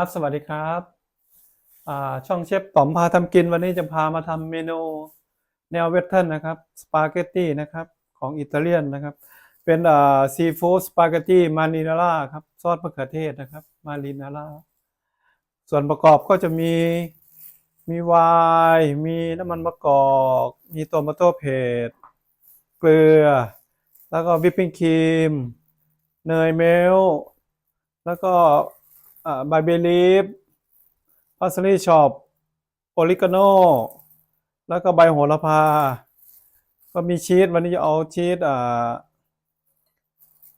ครับสวัสดีครับช่องเชฟต๋อมพาทำกินวันนี้จะพามาทำเมนูแนวเวสเทิร์นนะครับสปาเกตตี้นะครับของอิตาเลียนนะครับ เป็นซีฟู้ดสปาเกตตี้มารินาร่าครับซอสมะเขือเทศนะครับมารินาร่าส่วนประกอบก็จะมีมีไวน์มีน้ำมันมะกอก มีโตมาโต้เพสเกลือ แล้วก็วิปปิ้งครีมเนยเมลแล้วก็ บาเบลีฟพาสลีช็อปโอริกาโนแล้วก็ใบโหระพา ก็มีชีสวันนี้จะเอาชีสอ่า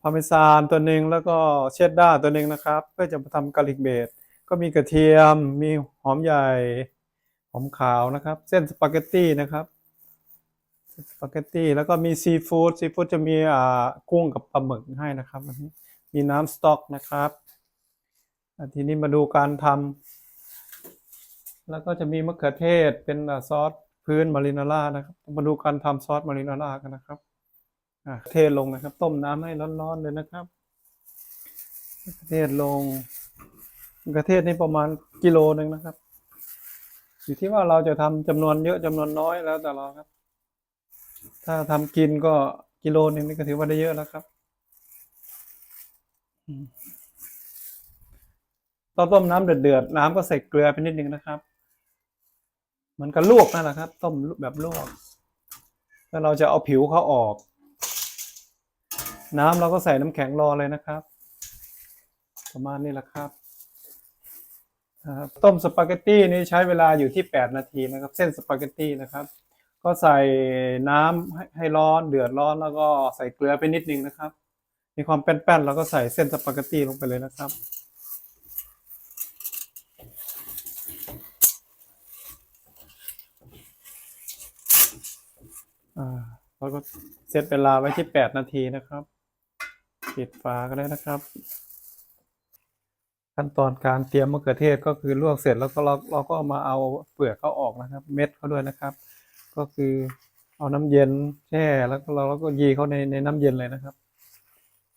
พาร์เมซานตัวหนึ่งแล้วก็เชดดาร์ตัวหนึ่งนะครับเพื่อจะมาทำกาลิกเบดก็มีกระเทียมมีหอมใหญ่ หอมขาวนะครับ เส้นสปาเกตตี้นะครับสปาเกตตี้แล้วก็มีซีฟู้ดซีฟู้ดจะมีอ่ากุ้งกับปลาหมึกให้นะครับวันนี้มีน้ำสต๊อกนะครับ ทีนี้มาดูการทำแล้วก็จะมีมะเขือเทศเป็นซอสพื้นมารินาร่านะครับ มาดูการทำซอสมารินาร่ากันนะครับอะเทลงนะครับ ต้มน้ำให้ร้อนๆเลยนะครับมะเขือเทศลงมะเขือเทศนี่ประมาณกิโลหนึ่งนะครับ อยู่ที่ว่าเราจะทำจำนวนเยอะจำนวนน้อยแล้วแต่เราครับ ถ้าทำกินก็กิโลหนึ่งนี่ก็ถือว่าได้เยอะแล้วครับ อืมตอนต้มน้ำเดือดๆน้ำก็ใส่เกลือไปนิดนึงนะครับมือนกับลวกนั่นแหละครับ ต้มแบบลวกแล้วเราจะเอาผิวเขาออก น้ำเราก็ใส่น้ำแข็งรอเลยนะครับ ประมาณนี้แหละครับครับต้มสปาเกตตี้นี่ใช้เวลาอยู่ที่ 8 นาทีนะครับ เส้นสปาเกตตี้นะครับ ก็ใส่น้ำให้ให้ร้อนเดือดร้อนแล้วก็ใส่เกลือไปนิดนึงนะครับ มีความแป้นๆแล้วก็ใส่เส้นสปาเกตตี้ลงไปเลยนะครับ อ่าแล้วก็เซตเวลาไว้ที่8นาทีนะครับปิดฝาก็ได้นะครับ ขั้นตอนการเตรียมมะเขือเทศก็คือลวกเสร็จแล้วก็เราเราก็เอามาเอาเปลือกเขาออกนะครับ เม็ดเขาด้วยนะครับ ก็คือเอาน้ำเย็นแช่แล้วเราก็ยีเขาในในน้ำเย็นเลยนะครับ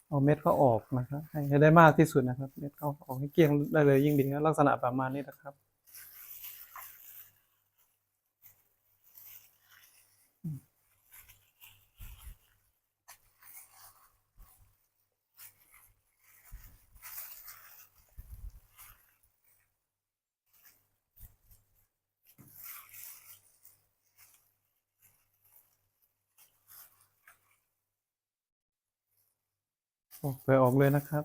เอาเม็ดเขาออกนะครับให้ได้มากที่สุดนะครับ เม็ดเขาออกให้เกลี้ยงได้เลยยิ่งดีครับลักษณะประมาณนี้นะครับ ออกไปออกเลยนะครับ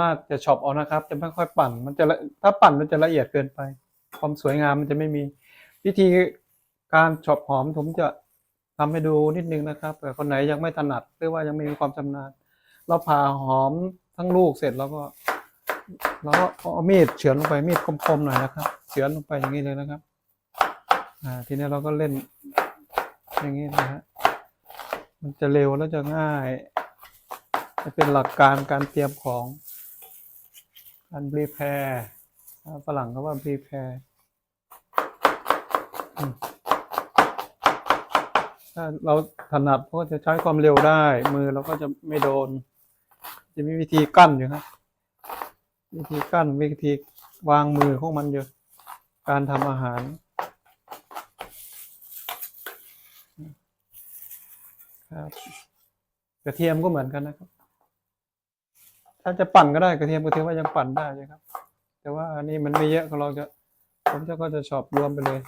มากจะช็อปเอานะครับ จะไม่ค่อยปั่น มันจะถ้าปั่นมันจะละเอียดเกินไป ความสวยงามมันจะไม่มี วิธีการช็อปหอมผมจะทำให้ดูนิดนึงนะครับแต่คนไหนยังไม่ถนัดหรือว่ายังไม่มีความชำนาญ เราผ่าหอมทั้งลูกเสร็จแล้วก็เราก็เอามีดเฉือนลงไปมีดคมๆหน่อยนะครับเฉือนลงไปอย่างนี้เลยนะครับอ่าทีนี้เราก็เล่นอย่างนี้นะฮะมันจะเร็วแล้วจะง่ายจะเป็นหลักการการเตรียมของ การบรีแพร์ฝรั่งเขาว่าบรีแพร์ถ้าเราถนัดก็จะใช้ความเร็วได้ มือเราก็จะไม่โดน จะมีวิธีกั้นอยู่ครับ วิธีกั้นวิธีวางมือของมันอยู่การทำอาหาร ครับกระเทียมก็เหมือนกันนะครับาจะปั่นก็ได้กระเทียมกระเทียมว่ายังปั่นได้ใช่ครับ แต่ว่าอันนี้มันไม่เยอะเราจะผมจะก็จะชอบรวมไปเลย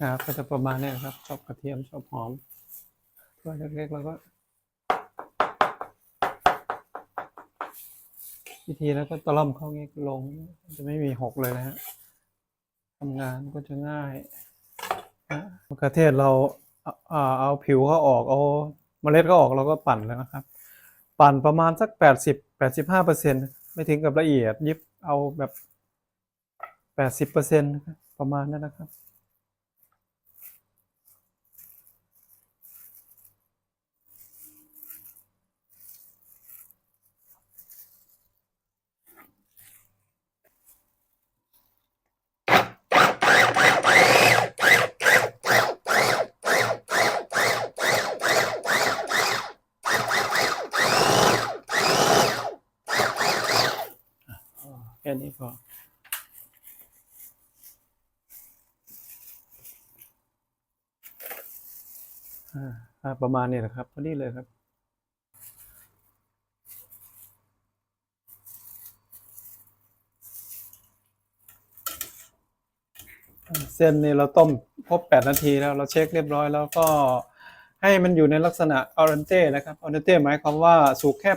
นะครับก็จะประมาณนี้ครับ ชอบกระเทียมชอบหอมถ้วยเล็กๆแล้วก็ วิธีแล้วก็ตะล่อมเข้างี้ลง จะไม่มีหกเลยนะฮะทำงานก็จะง่ายนะมะเขือเทศเราเอาเอาผิวเขาออกเอาเมล็ดเขาออกเราก็ปั่นแล้วนะครับ ปั่นประมาณสักแปดสิบแปดสิบห้าเปอร์เซ็นไม่ถึงกับละเอียดยิบเอาแบบแปดสิบเปอร์เซ็นประมาณนั้นนะครับ ประมาณนี้แหละครับพอดีเลยครับ เส้นนี้เราต้มครบ 8 นาทีแล้วเราเช็คเรียบร้อยแล้วก็ให้มันอยู่ในลักษณะออเรนเต้นะครับออเรนเต้หมายความว่าสุกแค่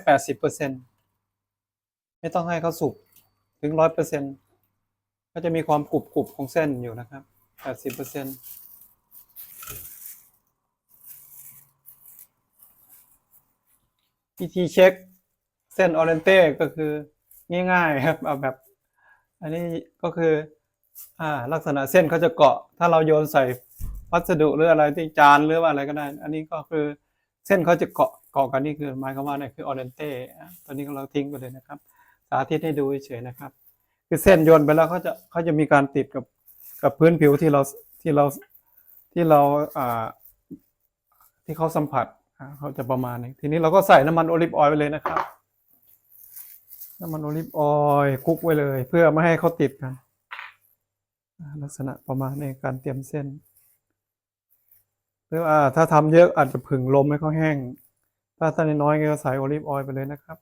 80%ไม่ต้องให้เขาสุกถึง 100%ก็จะมีความกรุบกรุบของเส้นอยู่นะครับ 80% วิธีเช็คเส้นออเรนเต้ก็คือง่ายๆครับเอาแบบ อันนี้ก็คืออ่าลักษณะเส้นเขาจะเกาะ ถ้าเราโยนใส่วัสดุหรืออะไรที่จานหรือว่าอะไรก็ได้ อันนี้ก็คือเส้นเขาจะเกาะเกาะกันนี่คือหมายความว่าเนี่ยคือออเรนเต้ตอนนี้เราทิ้งไปเลยนะครับ สาธิตให้ดูเฉยๆนะครับ คือเส้นโยนไปแล้วเขาจะเขาจะมีการติดกับกับพื้นผิวที่เราที่เราที่เราอ่าที่เขาสัมผัส เขาจะประมาณนี้ทีนี้เราก็ใส่น้ำมันโอลิฟออยล์ไปเลยนะครับ น้ำมันโอลิฟออยล์คลุกไว้เลย เพื่อไม่ให้เขาติดกันลักษณะประมาณในการเตรียมเส้นหรือว่าถ้าทำเยอะอาจจะผึ่งลมให้เขาแห้ง ถ้าท่านน้อยก็ใส่โอลิฟออยล์ไปเลยนะครับ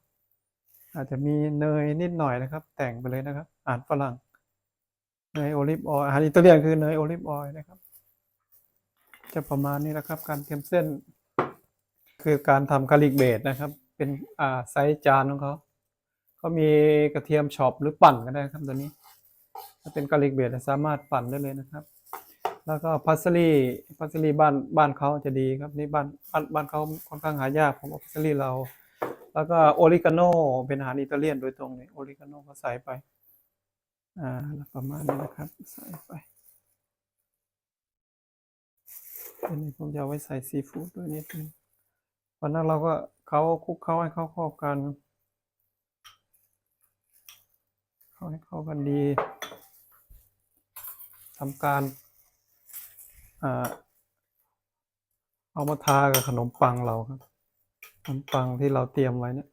อาจจะมีเนยนิดหน่อยนะครับ แต่งไปเลยนะครับอาหารฝรั่งเนยโอลิฟออยล์อาหารอิตาเลียนคือเนยโอลิฟออยล์นะครับ จะประมาณนี้นะครับ การเตรียมเส้น คือการทำคาลิกเบดนะครับ เป็นอ่าไซส์จานของเขาเขามีกระเทียมช็อปหรือปั่นก็ได้ครับตัวนี้ ถ้าเป็นกาลิกเบดสามารถปั่นได้เลยนะครับ แล้วก็พัสลีพัสลีบ้านบ้านเขาจะดีครับนี่บ้านบ้านบ้านเขาค่อนข้างหายากผมเอาพัสลีเรา แล้วก็โอริกาโนเป็นอาหารอิตาเลียนโดยตรงเลยโอริกาโนก็ใส่ไปอ่าประมาณนี้นะครับ ใส่ไปอันนี้ผมจะเอาไว้ใส่ซีฟู้ดด้วยนิดนึง วันนั้นเราก็เขาคุกเขาให้เข้าเข้ากันเขาให้เข้ากันดีทำการอเอามาทากับขนมปังเราครับขนมปังที่เราเตรียมไว้เนี่ย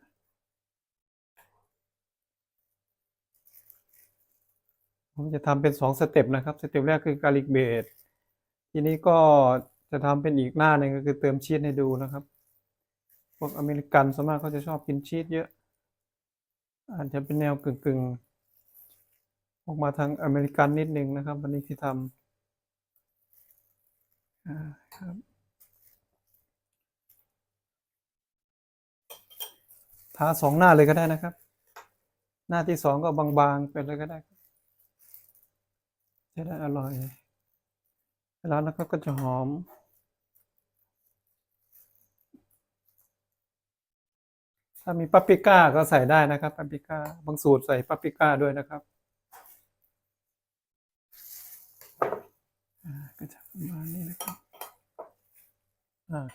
ผมจะทำเป็นสองสเต็ปนะครับ สเต็ปแรกคือการลิกเบดทีนี้ก็จะทำเป็นอีกหน้าหนึ่งก็คือเติมชีสให้ดูนะครับ พวกอเมริกันส่วนมากเขาจะชอบกินชีสเยอะ อาจจะเป็นแนวกึ่งๆออกมาทางอเมริกันนิดนึงนะครับ วันนี้ที่ทำอ่าครับทาสองหน้าเลยก็ได้นะครับ หน้าที่สองก็บางๆไปเลยก็ได้ จะได้อร่อยแล้วนะครับก็จะหอม ถ้ามีปาปริก้าก็ใส่ได้นะครับปาปริก้าบางสูตรใส่ปาปริก้าด้วยนะครับก็จะประมาณนี้นะครับ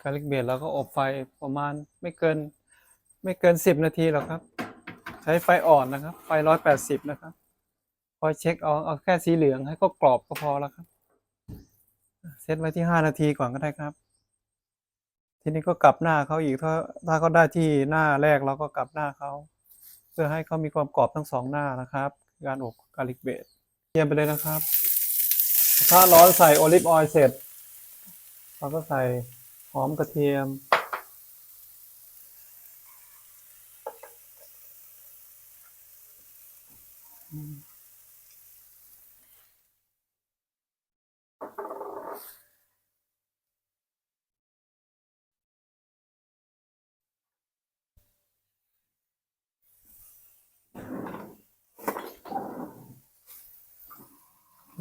การลิกเบดเราก็อบไฟประมาณไม่เกิน ไม่เกินสิบนาทีหรอกครับ ใช้ไฟอ่อนนะครับ ไฟร้อยแปดสิบนะครับคอเช็คเอาเอาแค่สีเหลืองให้ก็กรอบก็พอแล้วครับ เซตไว้ที่ห้านาทีก่อนก็ได้ครับ ทีนี้ก็กลับหน้าเขาอีกถ้าถ้าเขาได้ที่หน้าแรกเราก็กลับหน้าเขาเพื่อให้เขามีความกรอบทั้งสองหน้านะครับ การอบกาลิกเบดเตรียมไปเลยนะครับ ถ้าร้อนใส่โอลิฟออยล์เสร็จเราก็ใส่หอมกระเทียม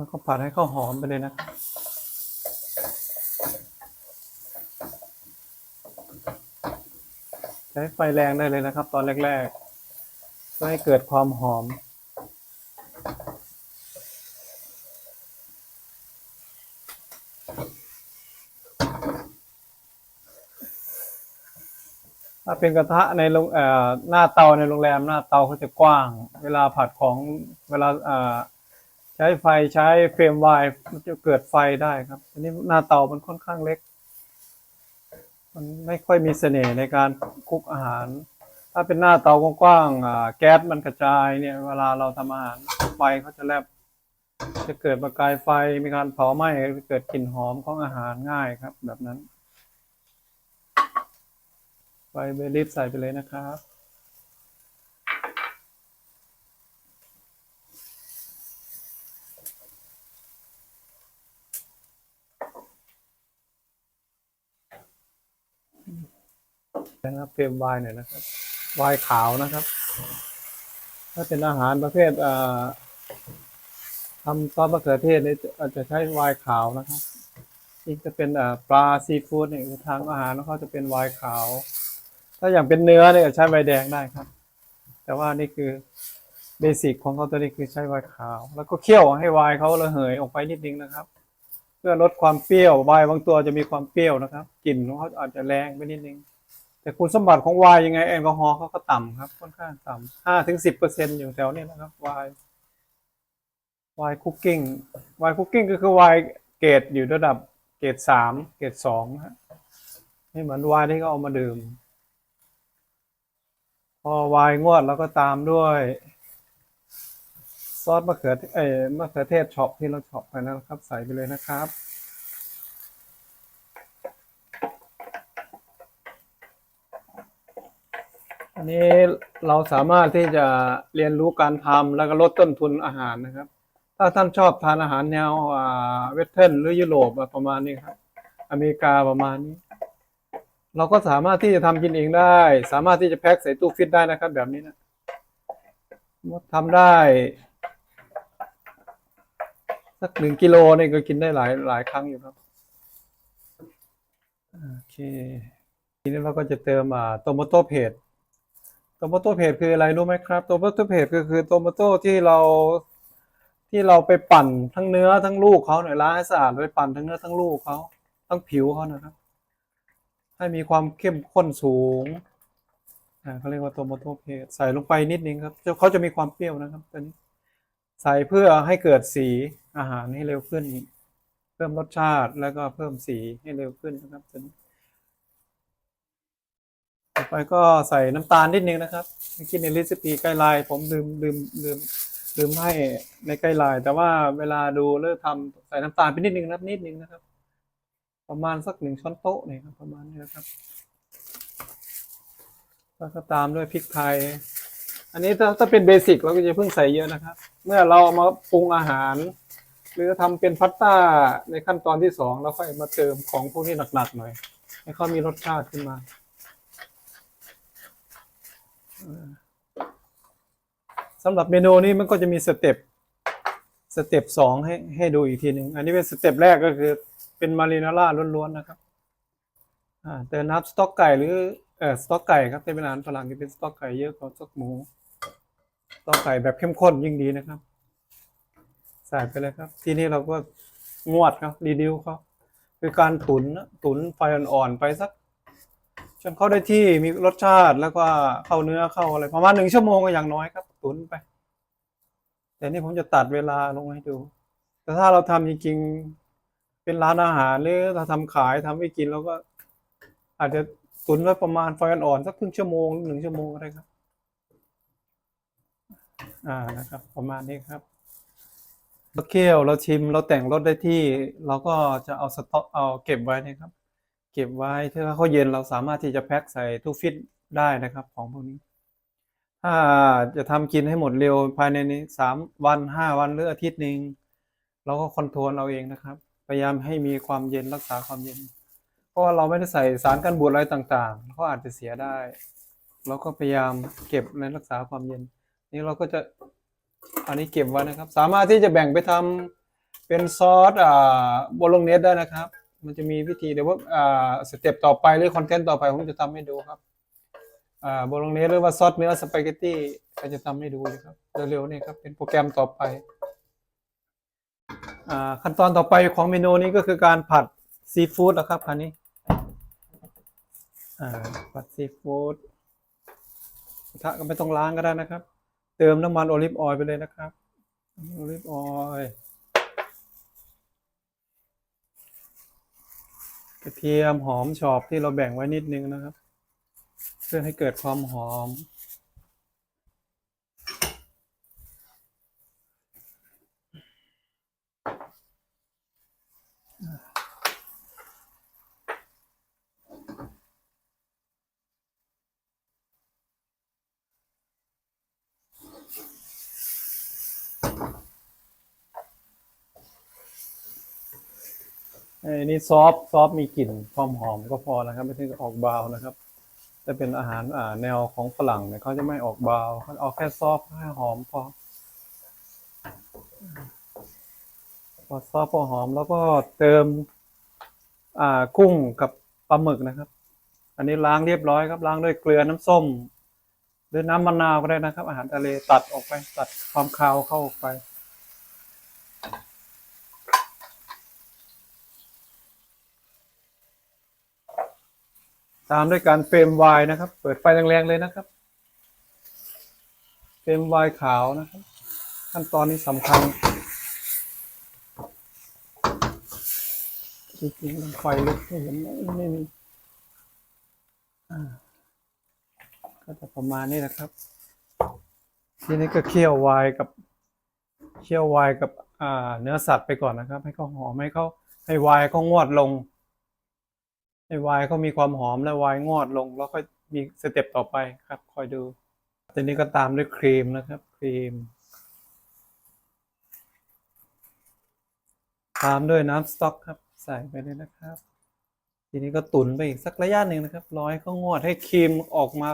แล้วก็ผัดให้ข้าวหอมไปเลยนะใช้ไฟแรงได้เลยนะครับ ตอนแรกๆเพื่อให้เกิดความหอม ถ้าเป็นกระทะในโรงหน้าเตาในโรงแรมหน้าเตาเขาจะกว้าง เวลาผัดของเวลาอ่อใช้ไฟใช้เฟรมไวร์มันจะเกิดไฟได้ครับอันนี้หน้าเตามันค่อนข้างเล็ก มันไม่ค่อยมีเสน่ห์ในการคุกอาหาร ถ้าเป็นหน้าเตากว้างๆอ่าแก๊สมันกระจายเนี่ย เวลาเราทำอาหารไฟเขาจะแลบจะเกิดประกายไฟมีการเผาไหม้เกิดกลิ่นหอมของอาหารง่ายครับ แบบนั้นไฟเบรลิฟใส่ไปเลยนะครับ นะครับเฟรมวน์หน่อยนะครับวน์ขาวนะครับ ถ้าเป็นอาหารประเภทเทำซอสมะเขือเทศเนี่ยอาจจะใช้วน์ขาวนะครับนี่จะเป็นปลาซีฟู้ดเนี่ยทางอาหารเขาจะเป็นวน์ขาว ถ้าอย่างเป็นเนื้อเนี่ยใช้ไวน์แดงได้ครับ แต่ว่านี่คือเบสิกของเขาตัวนี้คือใช้วน์ขาว แล้วก็เคี่ยวให้วน์เขาระเหยออกไปนิดนึงนะครับ เพื่อลดความเปรี้ยววน์บางตัวจะมีความเปรี้ยวนะครับกลิ่นของเขาอาจจะแรงไปนิดนึง แต่คุณสมบัติของไวน์ยังไงแอลกอฮอล์เขาก็ต่ำครับ ค่อนข้างต่ำห้าถึงสิบเปอร์เซ็นต์อยู่แถวนี้นะครับไวน์ไวน์คุกกิ้งไวน์คุกกิ้งก็คือไวน์เกรดอยู่ระดับเกรดสามเกรดสองนะฮะไม่เหมือนไวน์ที่เขาเอามาดื่ม พอไวน์งวดแล้วก็ตามด้วยซอสมะเขือเทศเอ้มะเขือเทศช็อปที่เราช็อปไปนะครับ ใส่ไปเลยนะครับ อันนี้เราสามารถที่จะเรียนรู้การทำแล้วก็ลดต้นทุนอาหารนะครับ ถ้าท่านชอบทานอาหารแนวเวสเทิร์นหรือยุโรปประมาณนี้ครับ อเมริกาประมาณนี้ เราก็สามารถที่จะทำกินเองได้ สามารถที่จะแพ็คใส่ตู้ฟิตได้นะครับ แบบนี้นะทำได้ สักหนึ่งกิโลนี่ก็กินได้หลายหลายครั้งอยู่ครับโอเคทีนี้เราก็จะเติมอ่าโตโมโต้เพจ โตโมโต้เพจคืออะไรรู้ไหมครับโตโมโต้เพจก็คือโตโมโต้ที่เราที่เราไปปั่นทั้งเนื้อทั้งลูกเขาหน่อยล้างให้สะอาดไปปั่นทั้งเนื้อทั้งลูกเขาทั้งผิวเขานะครับ ให้มีความเข้มข้นสูงเขาเรียกว่าโตโมโตเพจใส่ลงไปนิดนึงครับเขาจะมีความเปรี้ยวนะครับตัวนี้ ใส่เพื่อให้เกิดสีอาหารให้เร็วขึ้น เพิ่มรสชาติแล้วก็เพิ่มสีให้เร็วขึ้นนะครับตัวนี้ ต่อไปก็ใส่น้ำตาลนิดนึงนะครับเมื่อกี้ในรีซิปีไกด์ไลน์ผมลืมลืมลืมลืมให้ในไกด์ไลน์แต่ว่าเวลาดูเริ่มทำใส่น้ำตาลไปนิดนึงนะครับนิดนึงนะครับ ประมาณสักหนึ่งช้อนโต๊ะเนี่ยครับประมาณนี้นะครับแล้วก็ตามด้วยพริกไทย อันนี้ถ้าถ้าเป็นเบสิกเราก็จะเพิ่งใส่เยอะนะครับ เมื่อเราเอามาปรุงอาหาร หรือทำเป็นพาสต้าในขั้นตอนที่สองเราค่อยมาเติมของพวกนี้หนักๆหน่อยให้เขามีรสชาติขึ้นมา สำหรับเมนูนี้มันก็จะมีสเต็ปสเต็ปสองให้ให้ดูอีกทีหนึ่งอันนี้เป็นสเต็ปแรกก็คือเป็นมารีนาร่าล้วนๆนะครับเติมน้ำสต๊อกไก่หรือเออสต๊อกไก่ครับเป็นอาหารฝรั่งที่เป็นสต๊อกไก่เยอะกว่าสต๊อกหมูสต๊อกไก่แบบเข้มข้นยิ่งดีนะครับ ใส่ไปเลยครับ ทีนี้เราก็งวดครับรีดิวเขาคือการตุนตุนไฟอ่อนๆไปสัก จนเข้าได้ที่มีรสชาติแล้วก็เข้าเนื้อเข้าอะไรประมาณหนึ่งชั่วโมงก็อย่างน้อยครับ ตุนไป แต่นี่ผมจะตัดเวลาลงให้ดู แต่ถ้าเราทำจริงๆเป็นร้านอาหารหรือเราทำขายทำให้กินเราก็ อาจจะตุนไว้ประมาณไฟอ่อนๆสักครึ่งชั่วโมงหนึ่งชั่วโมงก็ได้ครับ อ่านะครับ ประมาณนี้ครับเราเคี่ยวเราชิมเราแต่งรสได้ที่ เราก็จะเอาสต๊อกเอาเก็บไว้นะครับ เก็บไว้ถ้าเขาเย็นเราสามารถที่จะแพ็คใส่ตู้ฟิตได้นะครับ ของพวกนี้ ถ้าจะทำกินให้หมดเร็วภายในนี้สามวันห้าวันหรืออาทิตย์หนึ่งเราก็คอนโทรลเอาเองนะครับ พยายามให้มีความเย็นรักษาความเย็น เพราะว่าเราไม่ได้ใส่สารกันบูดอะไรต่างๆเขาอาจจะเสียได้ เราก็พยายามเก็บในรักษาความเย็น นี่เราก็จะอันนี้เก็บไว้นะครับ สามารถที่จะแบ่งไปทเป็นซอสอ่าโบโลเนสได้นะครับ มันจะมีวิธีเดี๋ยวว่าสเต็ปต่อไปหรือคอนเทนต์ต่อไปผมจะทำให้ดูครับโบโลงเนสหรือว่าซอสเนื้อสปาเกตตี้ก็จะทำให้ดูเลยครับเร็วๆนี่ครับเป็นโปรแกรมต่อไปอขั้นตอนต่อไปของเมนูนี้ก็คือการผัดซีฟู้ดนะครับคันนี้ผัดซีฟู้ดกระทะก็ไม่ต้องล้างก็ได้นะครับ เติมน้ำมันโอลิฟออยล์ไปเลยนะครับโอลิฟออยล์ กระเทียมหอมชอบที่เราแบ่งไว้นิดนึงนะครับ เพื่อให้เกิดความหอม อ้นี่ซอฟซอฟมีกลิ่นความหอมก็พอนะครับ ไม่ถึงออกบาวนะครับแต่เป็นอาหารอ่าแนวของฝรั่งเนี่ยเขาจะไม่ออกบาวเขาเอาแค่ซอฟแค่หอมพอ พอซอฟพอหอมแล้วก็เติม อ่ากุ้งกับปลาหมึกนะครับ อันนี้ล้างเรียบร้อยครับ ล้างด้วยเกลือน้ำส้มหรือน้ำมะนาวก็ได้นะครับ อาหารทะเลตัดออกไป ตัดความคาวเข้าออกไป ตามด้วยการเฟรมวน์นะครับ เปิดไฟแรงๆเลยนะครับ เฟรมวน์ขาวนะครับ ขั้นตอนนี้สำคัญจริงๆไฟลุกไม่เห็นไม่มีก็จะประมาณนี้นะครับ ทีนี้ก็เคี่ยววน์กับเคี่ยววน์กับเนื้อสัตว์ไปก่อนนะครับ ให้เขาหอมให้เขาให้วน์เขางวดลง ให้ไวน์เขามีความหอมและไวน์งอดลง แล้วค่อยมีสเต็ปต่อไปครับ คอยดูทีนี้ก็ตามด้วยครีมนะครับ ครีม ตามด้วยน้ำสต๊อกครับ ใส่ไปเลยนะครับ ทีนี้ก็ตุนไปอีกสักระยะหนึ่งนะครับรอให้เขางวดให้ครีมออกมา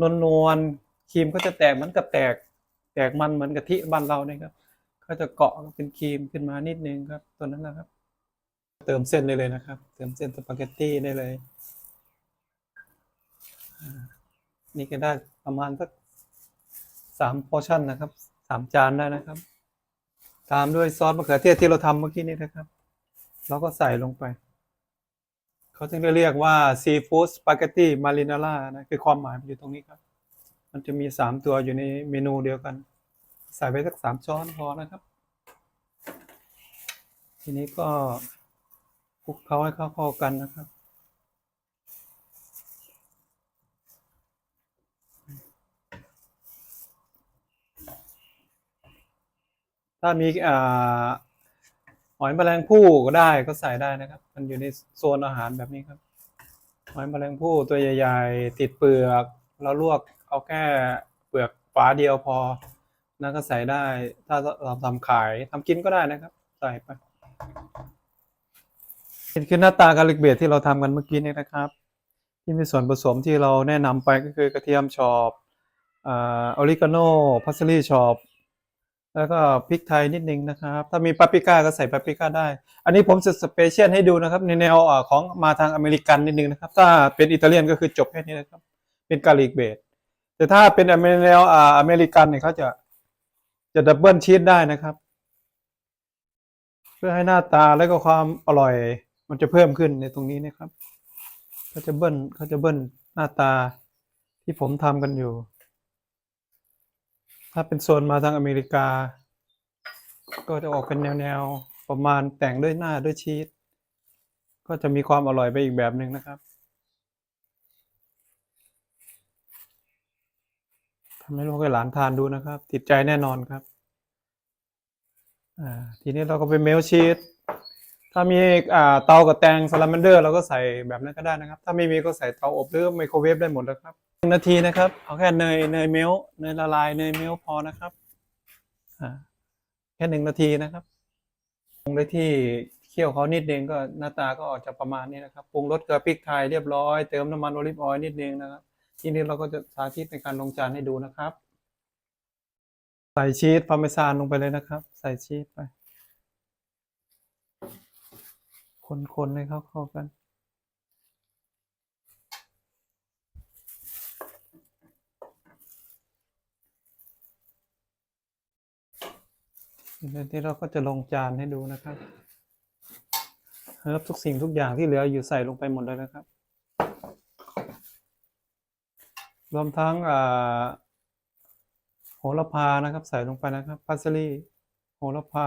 นวลนวลๆครีมก็จะแตกเหมือนกับแตก แตกมันเหมือนกะทิบ้านเราเนี่ยครับ ก็จะเกาะเป็นครีมขึ้นมานิดนึงครับ ตัวนั้นแหละครับ เติมเส้นได้เลยนะครับ เติมเส้นสปาเกตตี้ได้เลย นี่ก็ได้ประมาณสักสามพอชั่นนะครับสามจานได้นะครับ ตามด้วยซอสมะเขือเทศที่เราทำเมื่อกี้นี้นะครับเราก็ใส่ลงไป เขาจึงได้เรียกว่าซีฟู้ดสปาเกตตี้มารินาร่านะคือความหมายมันอยู่ตรงนี้ครับ มันจะมีสามตัวอยู่ในเมนูเดียวกัน ใส่ไปสักสามช้อนพอนะครับ ทีนี้ก็ คลุกเคล้าให้เข้าเข้ากันนะครับ ถ้ามีอ่าหอยแมลงภู่ก็ได้ก็ใส่ได้นะครับ มันอยู่ในโซนอาหารแบบนี้ครับ หอยแมลงภู่ตัวใหญ่ ๆ ติดเปลือกเราลวกเอาแค่เปลือกฝาเดียวพอนั่นก็ใส่ได้ ถ้าเราทำขายทำกินก็ได้นะครับ ใส่ไป นี่คือหน้าตากาลิกเบดที่เราทำกันเมื่อกี้นี้นะครับ ที่มีส่วนผสมที่เราแนะนำไปก็คือกระเทียมชอบอออริกาโนพาสลีชอบแล้วก็พริกไทยนิดนึงนะครับ ถ้ามีปาปริก้าก็ใส่ปาปริก้าได้ อันนี้ผมจะสเปเชียลให้ดูนะครับ ในแนวของมาทางอเมริกันนิดนึงนะครับ ถ้าเป็นอิตาเลียนก็คือจบแค่นี้นะครับ เป็นกาลิกเบดแต่ถ้าเป็นแนวอเมริกันเนี่ยเขาจะจะดับเบิลชีสได้นะครับ เพื่อให้หน้าตาและก็ความอร่อย มันจะเพิ่มขึ้นในตรงนี้นะครับเขาจะเบิ้ลเขาจะเบิ้ลหน้าตาที่ผมทำกันอยู่ ถ้าเป็นโซนมาทางอเมริกา ก็จะออกเป็นแนวๆ ประมาณแต่งด้วยหน้าด้วยชีสก็จะมีความอร่อยไปอีกแบบหนึ่งนะครับทำให้ลูกให้หลานทานดูนะครับ ติดใจแน่นอนครับ อ่า ทีนี้เราก็ไปเมลชีส ถ้ามีอ่าเตากับแตงซาลาแมนเดอร์เราก็ใส่แบบนั้นก็ได้นะครับ ถ้าไม่มีก็ใส่เตาอบหรือไมโครเวฟได้หมดแล้วครับหนึ่งนาทีนะครับ เอาแค่เนยเนยเมลเนยละลายเนยเมลพอนะครับอ่าแค่หนึ่งนาทีนะครับปรุงได้ที่เคี่ยวเขานิดนึงก็หน้าตาก็ออกจะประมาณนี้นะครับปรุงรสเกลือพริกไทยเรียบร้อยเติมน้ำมันโอลิฟออยล์นิดนึงนะครับ ทีนี้เราก็จะสาธิตในการลงจานให้ดูนะครับ ใส่ชีสพาร์เมซานลงไปเลยนะครับ ใส่ชีสไป คนๆให้เข้าเข้ากัน เดี๋ยวนี้เราก็จะลงจานให้ดูนะครับเฮิร์บทุกสิ่งทุกอย่างที่เหลืออยู่ใส่ลงไปหมดเลยนะครับ รวมทั้งอ่าโหระพานะครับ ใส่ลงไปนะครับพาสลีโหระพา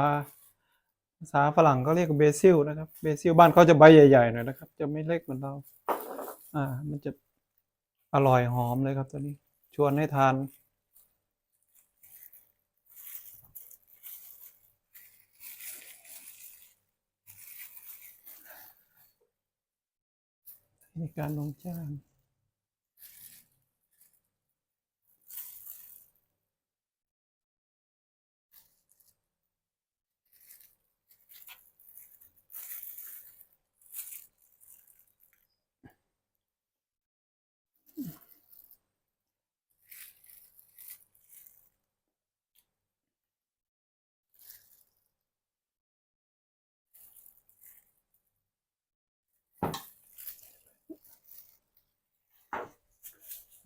ภาษาฝรั่งก็เรียกเบซิลนะครับเบซิลบ้านเขาจะใบใหญ่ๆหน่อยนะครับ จะไม่เล็กเหมือนเรา อ่า มันจะอร่อยหอมเลยครับตัวนี้ ชวนให้ทาน ในการลงจาน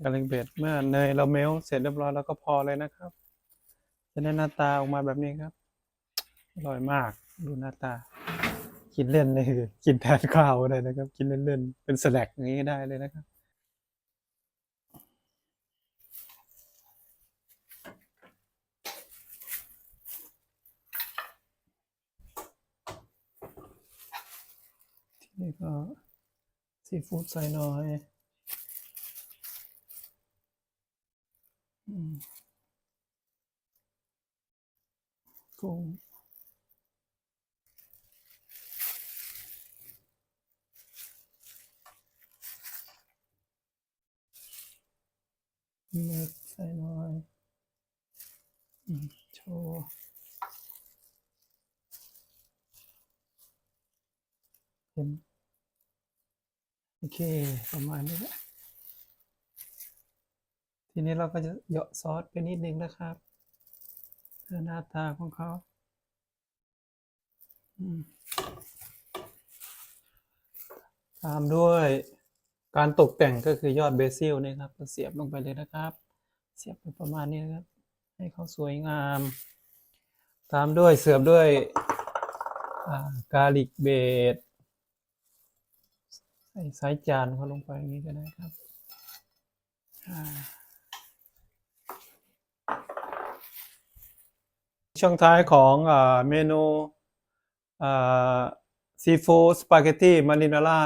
กาลิงเบดเมื่อเนยเราเมลเสร็จเรียบร้อยแล้วก็พอเลยนะครับ จะได้หน้าตาออกมาแบบนี้ครับอร่อยมากดูหน้าตา กินเล่นเลยคือกินแทนข้าวได้นะครับ กินเล่นๆเป็นสแน็คอย่างนี้ได้เลยนะครับทีนี้ก็ซีฟู้ดใส่หน่อย อืมกุ้งเม็ดใส่หน่อยอืมโชว์เห็นโอเค ประมาณนี้แหละ นี้เราก็จะเหยาะซอสไปนิดนึงนะครับเพื่อหน้าตาของเขาตามด้วยการตกแต่งก็คือยอดเบซิลนี่ครับก็เสียบลงไปเลยนะครับ เสียบไปประมาณนี้นะครับ ให้เขาสวยงาม ตามด้วยเสิร์ฟด้วยกาลิกเบดใส่ไซส์จานเขาลงไปอย่างนี้ก็ได้ครับอ่า ช่วงท้ายของเมนูซีฟู้ดสปาเกตตี้มารินาร่า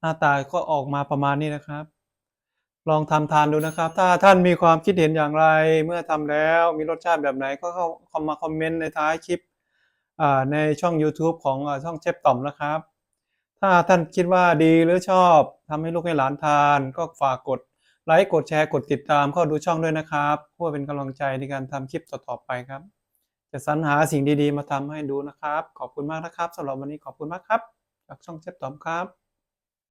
หน้าตาก็ออกมาประมาณนี้นะครับ ลองทำทานดูนะครับ ถ้าท่านมีความคิดเห็นอย่างไรเมื่อทำแล้วมีรสชาติแบบไหนก็เข้าขามาคอมเมนต์ในท้ายคลิปในช่อง YouTube ของช่องเชฟต่อมนะครับ ถ้าท่านคิดว่าดีหรือชอบทำให้ลูกให้หลานทาน ก็ฝากกดไลค์กดแชร์กดติดตามเข้าดูช่องด้วยนะครับเพื่อเป็นกำลังใจในการทำคลิปต่อๆไปครับ จะสรรหาสิ่งดีๆ มาทำให้ดูนะครับ ขอบคุณมากนะครับสำหรับวันนี้ขอบคุณมากครับจากช่องเชฟตอมครับ